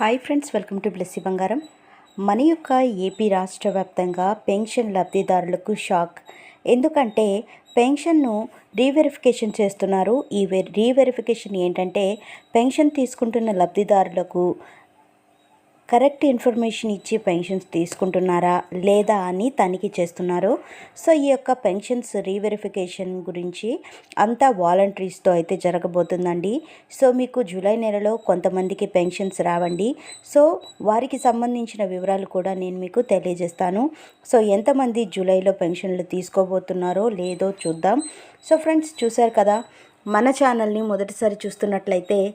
Hi friends welcome to Blessy Bangaram. మన యొక్క AP రాష్ట్ర వ్యాప్తంగా పెన్షన్ లబ్ధిదారులకు షాక్. ఎందుకంటే పెన్షన్ను రీవెరిఫికేషన్ చేస్తున్నారు. ఈ రీవెరిఫికేషన్ ఏంటంటే పెన్షన్ తీసుకుంటున్న లబ్ధిదారులకు కరెక్ట్ ఇన్ఫర్మేషన్ ఇచ్చి పెన్షన్స్ తీసుకుంటున్నారా లేదా అని తనిఖీ చేస్తున్నారు? సో ఈ యొక్క పెన్షన్స్ రీవెరిఫికేషన్ గురించి అంతా వాలంటీర్స్తో అయితే జరగబోతుందండి. సో మీకు జూలై నెలలో కొంతమందికి పెన్షన్స్ రావండి. సో వారికి సంబంధించిన వివరాలు కూడా నేను మీకు తెలియజేస్తాను. సో ఎంతమంది జూలైలో పెన్షన్లు తీసుకోబోతున్నారో లేదో చూద్దాం. సో ఫ్రెండ్స్ చూశారు కదా? మన ఛానల్ని మొదటిసారి చూస్తున్నట్లయితే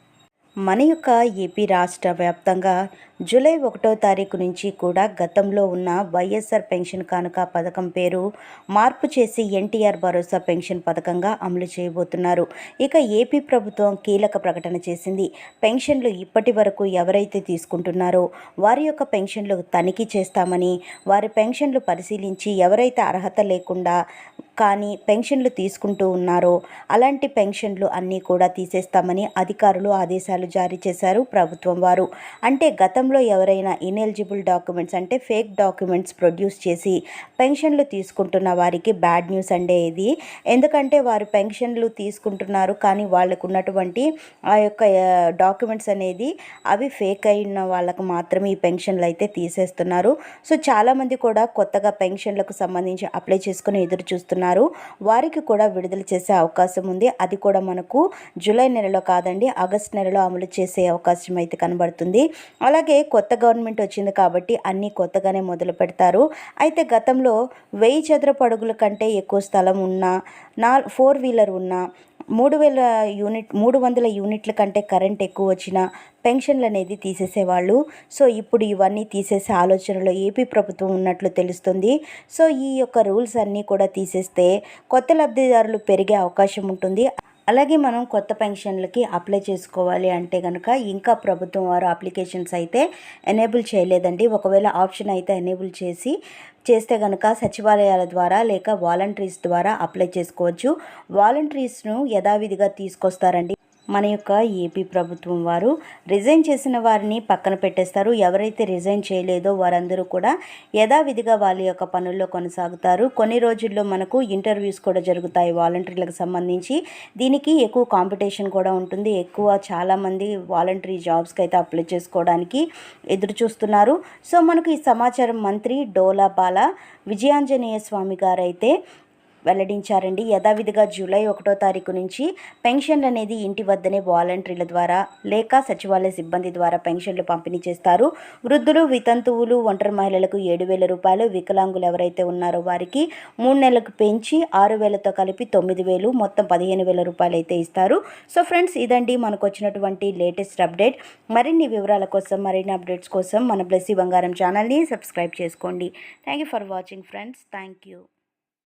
మన యొక్క ఏపీ రాష్ట్ర వ్యాప్తంగా జూలై ఒకటో తారీఖు నుంచి కూడా గతంలో ఉన్న వైఎస్ఆర్ పెన్షన్ కానుక పథకం పేరు మార్పు చేసి ఎన్టీఆర్ భరోసా పెన్షన్ పథకంగా అమలు చేయబోతున్నారు. ఇక ఏపీ ప్రభుత్వం కీలక ప్రకటన చేసింది. పెన్షన్లు ఇప్పటి వరకు ఎవరైతే తీసుకుంటున్నారో వారి యొక్క పెన్షన్లు తనిఖీ చేస్తామని వారి పెన్షన్లు పరిశీలించి ఎవరైతే అర్హత లేకుండా కానీ పెన్షన్లు తీసుకుంటూ ఉన్నారో అలాంటి పెన్షన్లు అన్నీ కూడా తీసేస్తామని అధికారులు ఆదేశాలు జారీ చేశారు ప్రభుత్వం వారు. అంటే గతంలో ఎవరైనా ఇనెలిజిబుల్ డాక్యుమెంట్స్ అంటే ఫేక్ డాక్యుమెంట్స్ ప్రొడ్యూస్ చేసి పెన్షన్లు తీసుకుంటున్న వారికి బ్యాడ్ న్యూస్ అండే ఇది. ఎందుకంటే వారు పెన్షన్లు తీసుకుంటున్నారు కానీ వాళ్ళకు ఉన్నటువంటి ఆ యొక్క డాక్యుమెంట్స్ అనేది అవి ఫేక్ అయిన వాళ్ళకు మాత్రమే ఈ పెన్షన్లు అయితే తీసేస్తున్నారు. సో చాలామంది కూడా కొత్తగా పెన్షన్లకు సంబంధించి అప్లై చేసుకుని ఎదురు చూస్తున్నారు. ఉన్నారు వారికి కూడా విడుదల చేసే అవకాశం ఉంది. అది కూడా మనకు జూలై నెలలో కాదండి ఆగస్ట్ నెలలో అమలు చేసే అవకాశం అయితే కనబడుతుంది. అలాగే కొత్త గవర్నమెంట్ వచ్చింది కాబట్టి అన్నీ కొత్తగానే మొదలు పెడతారు. అయితే గతంలో వెయ్యి చదరపు అడుగుల కంటే ఎక్కువ స్థలం ఉన్న నా ఫోర్ వీలర్ ఉన్న మూడు వేల యూనిట్ మూడు వందల యూనిట్ల కంటే కరెంట్ ఎక్కువ వచ్చిన పెన్షన్లు అనేది తీసేసేవాళ్ళు. సో ఇప్పుడు ఇవన్నీ తీసేసే ఆలోచనలో ఏపీ ప్రభుత్వం ఉన్నట్లు తెలుస్తుంది. సో ఈ యొక్క రూల్స్ అన్నీ కూడా తీసేస్తే కొత్త లబ్ధిదారులు పెరిగే అవకాశం ఉంటుంది. అలాగే మనం కొత్త పెన్షన్లకి అప్లై చేసుకోవాలి అంటే కనుక ఇంకా ప్రభుత్వం వారు అప్లికేషన్స్ అయితే ఎనేబుల్ చేయలేదండి. ఒకవేళ ఆప్షన్ అయితే ఎనేబుల్ చేసి చేస్తే కనుక సచివాలయాల ద్వారా లేక వాలంటీర్స్ ద్వారా అప్లై చేసుకోవచ్చు. వాలంటీర్స్ను యథావిధిగా తీసుకొస్తారండి. మన యొక్క ఏపీ ప్రభుత్వం వారు రిజైన్ చేసిన వారిని పక్కన పెట్టేస్తారు. ఎవరైతే రిజైన్ చేయలేదో వారందరూ కూడా యథావిధిగా వాళ్ళ యొక్క పనుల్లో కొనసాగుతారు. కొన్ని రోజుల్లో మనకు ఇంటర్వ్యూస్ కూడా జరుగుతాయి వాలంటీర్లకు సంబంధించి. దీనికి ఎక్కువ కాంపిటీషన్ కూడా ఉంటుంది. ఎక్కువ చాలామంది వాలంటరీ జాబ్స్కి అయితే అప్లై చేసుకోవడానికి ఎదురు చూస్తున్నారు. సో మనకు ఈ సమాచారం మంత్రి డోలాపాల విజయాంజనేయ స్వామి గారైతే వెల్లడించారండి. యథావిధిగా జూలై ఒకటో తారీఖు నుంచి పెన్షన్లు అనేది ఇంటి వద్దనే వాలంటీర్ల ద్వారా లేక సచివాలయ సిబ్బంది ద్వారా పెన్షన్లు పంపిణీ చేస్తారు. వృద్ధులు వితంతువులు ఒంటరి మహిళలకు ఏడు వేల రూపాయలు వికలాంగులు ఎవరైతే ఉన్నారో వారికి మూడు నెలలకు పెంచి ఆరు వేలతో కలిపి తొమ్మిది వేలు మొత్తం పదిహేను వేల రూపాయలు అయితే ఇస్తారు. సో ఫ్రెండ్స్ ఇదండి మనకు వచ్చినటువంటి లేటెస్ట్ అప్డేట్. మరిన్ని వివరాల కోసం మరిన్ని అప్డేట్స్ కోసం మన బ్లెస్సీ బంగారం ఛానల్ని సబ్స్క్రైబ్ చేసుకోండి. Thank you for watching friends. Thank you